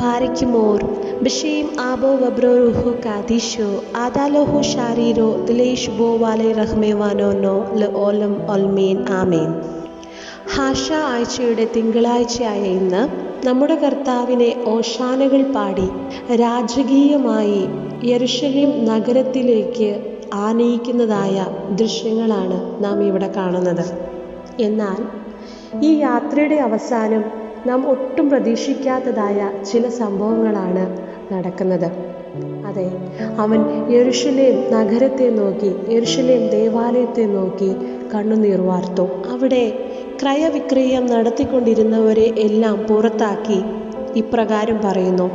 ബാരയ്ക്കുമോർ ബിഷയും ആബോ വബ്രോഹു കാദിഷോ ആദാലോഹു ഷാരീരോ ദിലേഷ് ബോ റഹ്മേവാനോനോ ല ഓലം ഒൽമീൻ. ആമീൻ. ഹാഷ ആഴ്ചയുടെ തിങ്കളാഴ്ചയായ ഇന്ന് നമ്മുടെ കർത്താവിനെ ഓശാനകൾ പാടി രാജകീയമായി യരുഷലിം നഗരത്തിലേക്ക് ആനയിക്കുന്നതായ ദൃശ്യങ്ങളാണ് നാം ഇവിടെ കാണുന്നത്. എന്നാൽ ഈ യാത്രയുടെ അവസാനം നാം ഒട്ടും പ്രതീക്ഷിക്കാത്തതായ ചില സംഭവങ്ങളാണ് നടക്കുന്നത്. അതെ അവൻ യെരുഷലേം നഗരത്തെ നോക്കി യെരുഷലേം ദേവാലയത്തെ നോക്കി കണ്ണുനീർ വാർത്തു. അവിടെ ക്രയവിക്രയം നടത്തിക്കൊണ്ടിരുന്നവരെ എല്ലാം പുറത്താക്കി ഇപ്രകാരം പറയുന്നു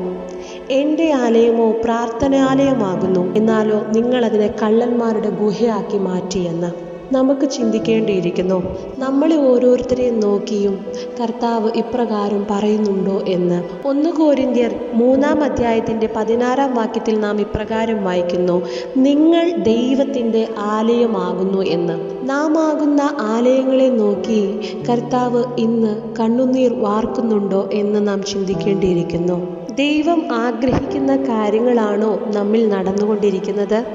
എന്റെ ആലയമോ പ്രാർത്ഥനാലയമാകുന്നു. എന്നാലോ നിങ്ങളതിനെ കള്ളന്മാരുടെ ഗുഹയാക്കി മാറ്റിയെന്ന് നമുക്ക് ചിന്തിക്കേണ്ടിയിരിക്കുന്നു. നമ്മളെ ഓരോരുത്തരെയും നോക്കിയും കർത്താവ് ഇപ്രകാരം പറയുന്നുണ്ടോ എന്ന്. ഒന്ന് കോരിന്ത്യർ മൂന്നാം അധ്യായത്തിന്റെ പതിനാറാം വാക്യത്തിൽ നാം ഇപ്രകാരം വായിക്കുന്നു. നിങ്ങൾ ദൈവത്തിന്റെ ആലയമാകുന്നു എന്ന്. നാം ആകുന്ന ആലയങ്ങളെ നോക്കി കർത്താവ് ഇന്ന് കണ്ണുനീർ വാർക്കുന്നുണ്ടോ എന്ന് നാം ചിന്തിക്കേണ്ടിയിരിക്കുന്നു. ദൈവം ആഗ്രഹിക്കുന്ന കാര്യങ്ങളാണോ നമ്മിൽ നടന്നുകൊണ്ടിരിക്കുന്നത്?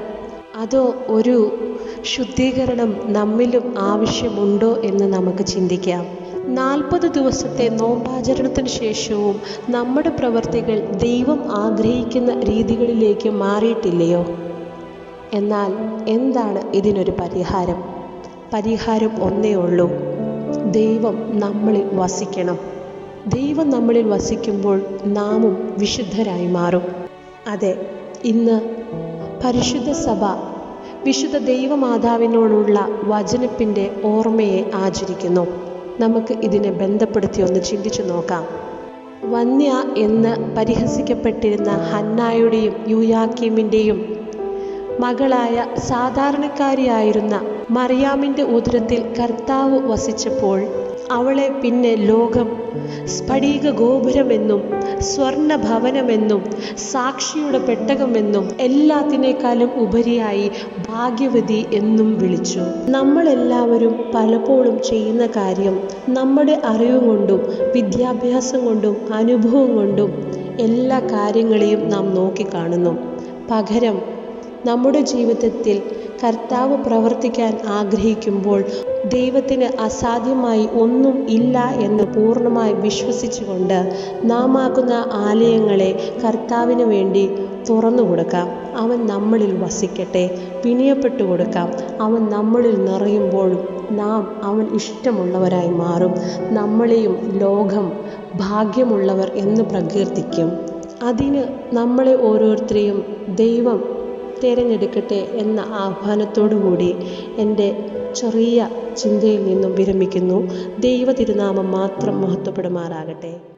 അതോ ഒരു ശുദ്ധീകരണം നമ്മിലും ആവശ്യമുണ്ടോ എന്ന് നമുക്ക് ചിന്തിക്കാം. നാൽപ്പത് ദിവസത്തെ നോമ്പാചരണത്തിന് ശേഷവും നമ്മുടെ പ്രവർത്തികൾ ദൈവം ആഗ്രഹിക്കുന്ന രീതികളിലേക്ക് മാറിയിട്ടില്ലയോ? എന്നാൽ എന്താണ് ഇതിനൊരു പരിഹാരം? പരിഹാരം ഒന്നേ ഉള്ളൂ. ദൈവം നമ്മളിൽ വസിക്കണം. ദൈവം നമ്മളിൽ വസിക്കുമ്പോൾ നാമും വിശുദ്ധരായി മാറും. അതെ ഇന്ന് പരിശുദ്ധ സഭ വിശുദ്ധ ദൈവമാതാവിനോടുള്ള വചനത്തിന്റെ ഓർമ്മയെ ആചരിക്കുന്നു. നമുക്ക് ഇതിനെ ബന്ധപ്പെടുത്തി ഒന്ന് ചിന്തിച്ചു നോക്കാം. വന്യ എന്ന് പരിഹസിക്കപ്പെട്ടിരുന്ന ഹന്നായുടെയും യുയാക്കീമിന്റെയും മകളായ സാധാരണക്കാരിയായിരുന്ന മറിയാമിന്റെ ഉദരത്തിൽ കർത്താവ് വസിച്ചപ്പോൾ അവളെ പിന്നെ ലോകം സ്ഫടിക ഗോപുരമെന്നും സ്വർണ ഭവനമെന്നും സാക്ഷിയുടെ പെട്ടകമെന്നും എല്ലാത്തിനേക്കാളും ഉപരിയായി ഭാഗ്യവതി എന്നും വിളിച്ചു. നമ്മളെല്ലാവരും പലപ്പോഴും ചെയ്യുന്ന കാര്യം നമ്മുടെ അറിവ് കൊണ്ടും വിദ്യാഭ്യാസം കൊണ്ടും അനുഭവം കൊണ്ടും എല്ലാ കാര്യങ്ങളെയും നാം നോക്കിക്കാണുന്നു. പകരം നമ്മുടെ ജീവിതത്തിൽ കർത്താവ് പ്രവർത്തിക്കാൻ ആഗ്രഹിക്കുമ്പോൾ ദൈവത്തിന് അസാധ്യമായി ഒന്നും ഇല്ല എന്ന് പൂർണമായി വിശ്വസിച്ചുകൊണ്ട് നാം ആക്കുന്ന ആലയങ്ങളെ കർത്താവിന് വേണ്ടി തുറന്നു കൊടുക്കാം. അവൻ നമ്മളിൽ വസിക്കട്ടെ പിണിയപ്പെട്ടു കൊടുക്കാം. അവൻ നമ്മളിൽ നിറയുമ്പോഴും നാം അവൻ ഇഷ്ടമുള്ളവരായി മാറും. നമ്മളെയും ലോകം ഭാഗ്യമുള്ളവർ എന്ന് പ്രകീർത്തിക്കും. അതിന് നമ്മളെ ഓരോരുത്തരെയും ദൈവം തിരഞ്ഞെടുക്കട്ടെ എന്ന ആഹ്വാനത്തോടു കൂടി എന്റെ ചെറിയ ചിന്തയിൽ നിന്നും വിരമിക്കുന്നു. ദൈവ തിരുനാമം മാത്രം മഹത്വപ്പെടുമാറാകട്ടെ.